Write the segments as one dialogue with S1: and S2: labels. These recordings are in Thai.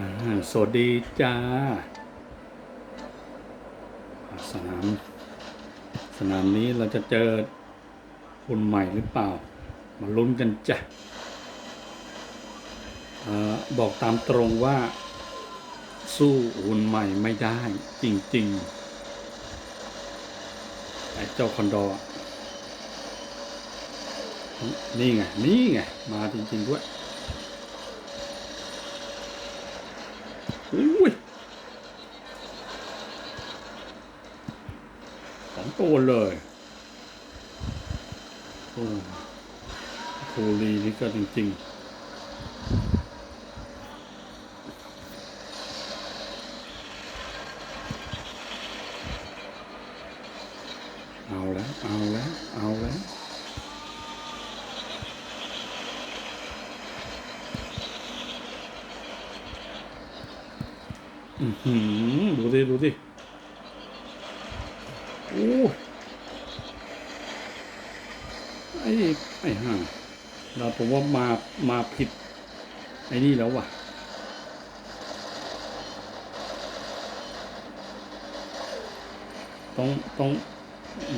S1: สวัสดีจ้า สนาม สนามนี้เราจะเจอคนใหม่หรือเปล่า มาลุ้นกันจ้ะบอกตามตรงว่าสู้หุ่นใหม่ไม่ได้จริงๆไอ้เจ้าคอนโดอนี่ไง นี่ไง มาจริงๆด้วย อุ้ยสอง ตัวเลยโอ้โคลีนี่ก็จริงๆเอาแล้ว เอาแล้ว เอาแล้วอือหือดูดิ ดูดิ ไอ้ไอ้ห่างเราผมว่ามามาผิดไอ้นี่แล้วว่ะต้องต้อง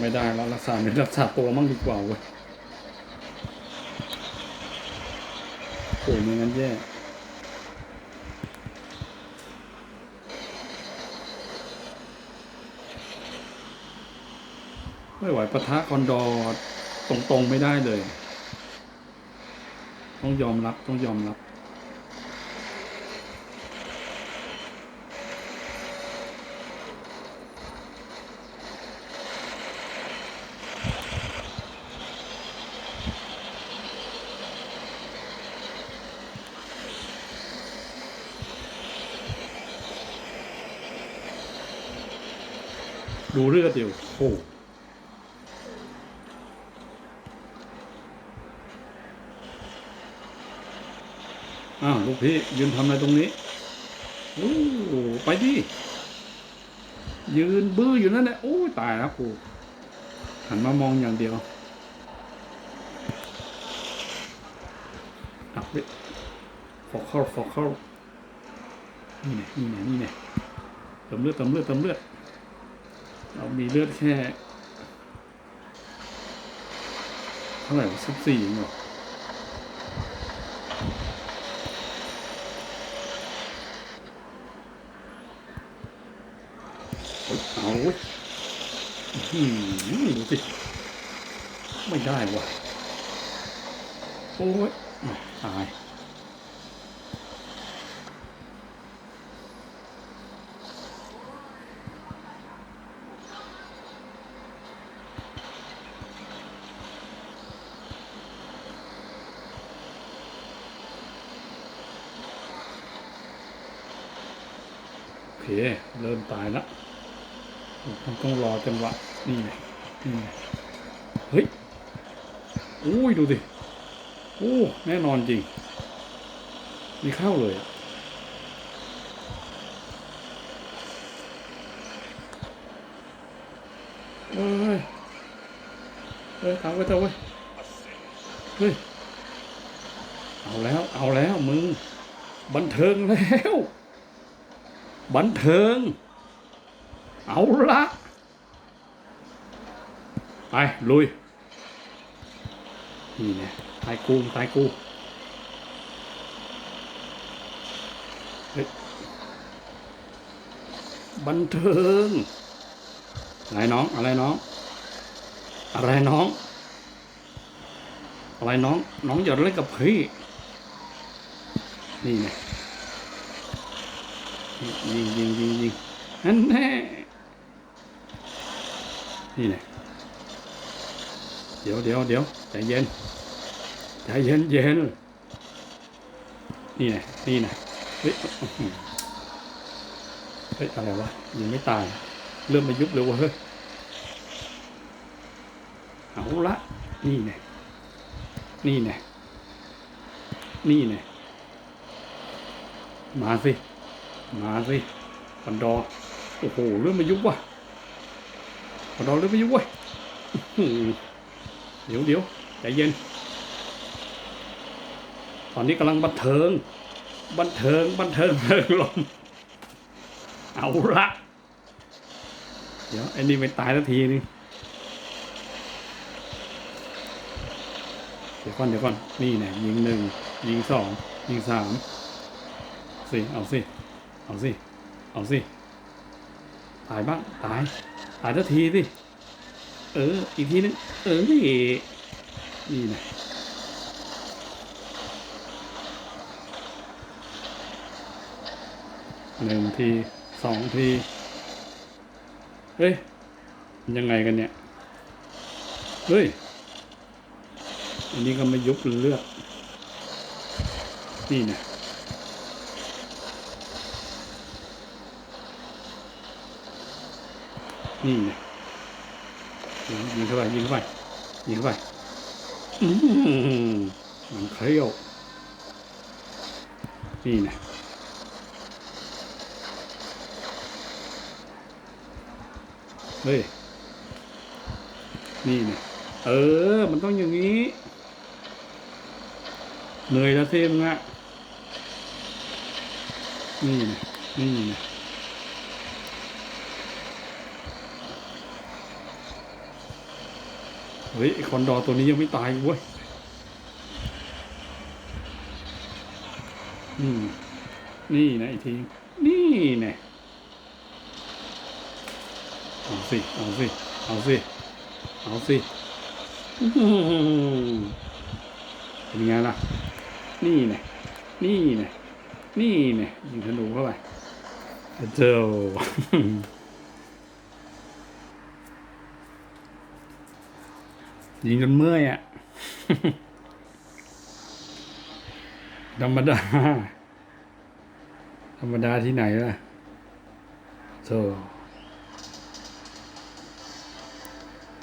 S1: ไม่ได้แล้วรักษาไม่รักษาตัวมั่งดีกว่าเว้ยโอ้ยไม่งั้นแย่ไม่ไหวปะทะคอนดอร์ ตรงๆไม่ได้เลย ต้องยอมรับต้องยอมรับ ดูเลือดเดียวโอ้ อ้าวลูกพี่ยืนทำอะไรตรงนี้โอ้ไปดิยืนบื้ออยู่นั่นแหละโอ้ตายแล้วกูหันมามองอย่างเดียวอับเลยฟอกเข้าฟอกเข้านี่ไงนี่ไงนี่ไงเติมเลือดเติมเลือดเติมเลือดเรามีเลือดแค่เท่าไหร่สิบสี่เองเหรอ เอาเว้ย อื้อหือดูสิไม่ได้ว่ะโอ้ยตายโอเคเริ่มตายแล้วผมต้องรอจังหวะ นี่ไงนี่ไงเฮ้ยอุ้ยดูดิโอ้แน่นอนจริงมีเข้าเลยอะเอ้ยเอ้ยทำไว้เถอะเว้ยเฮ้ยเอาแล้วเอาแล้วมึงบันเทิงแล้ว บันเทิง เอาละ ไป ลุย นี่ไงตายกูตายกูบันเทิง อะไรน้อง อะไรน้อง อะไรน้อง อะไรน้อง น้องอย่าเล่นกับพี่ นี่ไงยิงยิงยิงยิงนั่นแน่นี่ไง เดี๋ยวเดี๋ยวเดี๋ยวใจเย็นใจเย็นเย็นนี่ไงนี่ไงเฮ้ยอื้อหือเฮ้ยอะไรวะยังไม่ตาย เริ่มมายุบเลยวะเฮ้ยเอาละนี่ไงนี่ไงนี่ไงมาสิมาสิปันดอโอ้โหเริ่มมายุบว่ะปันดอเริ่มมายุบเว้ย ดี๋ยวเดี๋ยวใจเย็น ตอนนี้กำลังบันเทิง บันเทิง บันเทิงเพลิงลม เอาละ เดี๋ยวไอ้นี่ไปตายสักทีนึงเดี๋ยวก่อนเดี๋ยวก่อน นี่เนี่ยยิงหนึ่ง ยิงสอง ยิงสามสิ เอาสิ เอาสิ เอาสิ ตายบ้าง ตาย ตายสักทีสิ เออ อีกทีนึง เออนี่นี่นะหนึ่งทีสองที เฮ้ยมันยังไงกันเนี่ย เฮ้ย อันนี้ก็ไม่ยุบเลือดนี่นะนี่นะ ยิงเข้าไปยิงเข้าไปยิงเข้าไปอืมมันเคี้ยวนี่นะเฮ้ย นี่นะเออ มันต้องอย่างนี้ เหนื่อยแล้วเทมงอะนี่นะนี่นะ เฮ้ยคอนดอร์ตัวนี้ยังไม่ตายเว้ยอืมนี่นะไอทีนี่นะเอาสิ เอาสิ เอาสิ เอาสิอื้อหือเป็นไงล่ะ นี่ไงนี่ไงนี่ไงยิงธนูเข้าไปเจ้า ยิงจนเมื่อยอะ ธรรมดา ธรรมดาที่ไหนล่ะโธ่